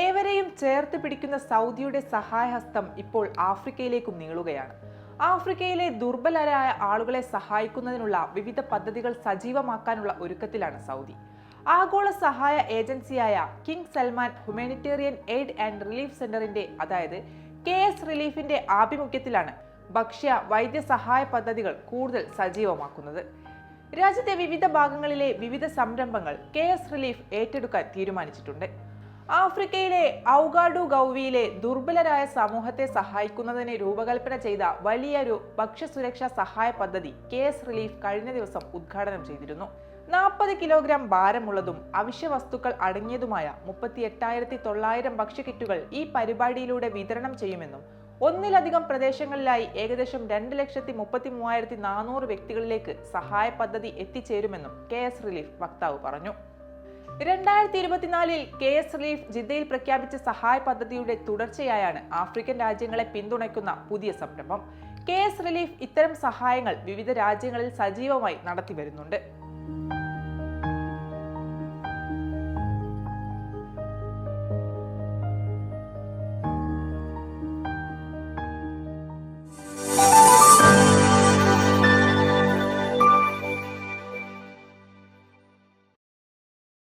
ഏവരെയും ചേർത്ത് പിടിക്കുന്ന സൗദിയുടെ സഹായഹസ്തം ഇപ്പോൾ ആഫ്രിക്കയിലേക്കും നീളുകയാണ്. ആഫ്രിക്കയിലെ ദുർബലരായ ആളുകളെ സഹായിക്കുന്നതിനുള്ള വിവിധ പദ്ധതികൾ സജീവമാക്കാനുള്ള ഒരുക്കത്തിലാണ് സൗദി. ആഗോള സഹായ ഏജൻസിയായ king Salman humanitarian aid and relief സെന്ററിന്റെ അതായത് കെ എസ് റിലീഫിന്റെ ആഭിമുഖ്യത്തിലാണ് ഭക്ഷ്യ വൈദ്യസഹായ പദ്ധതികൾ കൂടുതൽ സജീവമാക്കുന്നത്. രാജ്യത്തെ വിവിധ ഭാഗങ്ങളിലെ വിവിധ സംരംഭങ്ങൾ കെ എസ് റിലീഫ് ഏറ്റെടുക്കാൻ തീരുമാനിച്ചിട്ടുണ്ട്. ആഫ്രിക്കയിലെ ഔഗാഡു ഗൗവിയിലെ ദുർബലരായ സമൂഹത്തെ സഹായിക്കുന്നതിന് രൂപകൽപ്പന ചെയ്ത വലിയൊരു ഭക്ഷ്യസുരക്ഷാ സഹായ പദ്ധതി കേസ് റിലീഫ് കഴിഞ്ഞ ദിവസം ഉദ്ഘാടനം ചെയ്തിരുന്നു. നാൽപ്പത് കിലോഗ്രാം ഭാരമുള്ളതും അവശ്യ വസ്തുക്കൾ അടങ്ങിയതുമായ മുപ്പത്തി എട്ടായിരത്തി തൊള്ളായിരം ഭക്ഷ്യക്കിറ്റുകൾ ഈ പരിപാടിയിലൂടെ വിതരണം ചെയ്യുമെന്നും ഒന്നിലധികം പ്രദേശങ്ങളിലായി ഏകദേശം രണ്ട് ലക്ഷത്തി മുപ്പത്തി മൂവായിരത്തി നാനൂറ് വ്യക്തികളിലേക്ക് സഹായ പദ്ധതി എത്തിച്ചേരുമെന്നും കെ എസ് റിലീഫ് വക്താവ് പറഞ്ഞു. രണ്ടായിരത്തി ഇരുപത്തിനാലിൽ കെ എസ് റിലീഫ് ജിദ്ദയിൽ പ്രഖ്യാപിച്ച സഹായ പദ്ധതിയുടെ തുടർച്ചയായാണ് ആഫ്രിക്കൻ രാജ്യങ്ങളെ പിന്തുണയ്ക്കുന്ന പുതിയ സംരംഭം. കെ എസ് റിലീഫ് ഇത്തരം സഹായങ്ങൾ വിവിധ രാജ്യങ്ങളിൽ സജീവമായി നടത്തി വരുന്നുണ്ട്.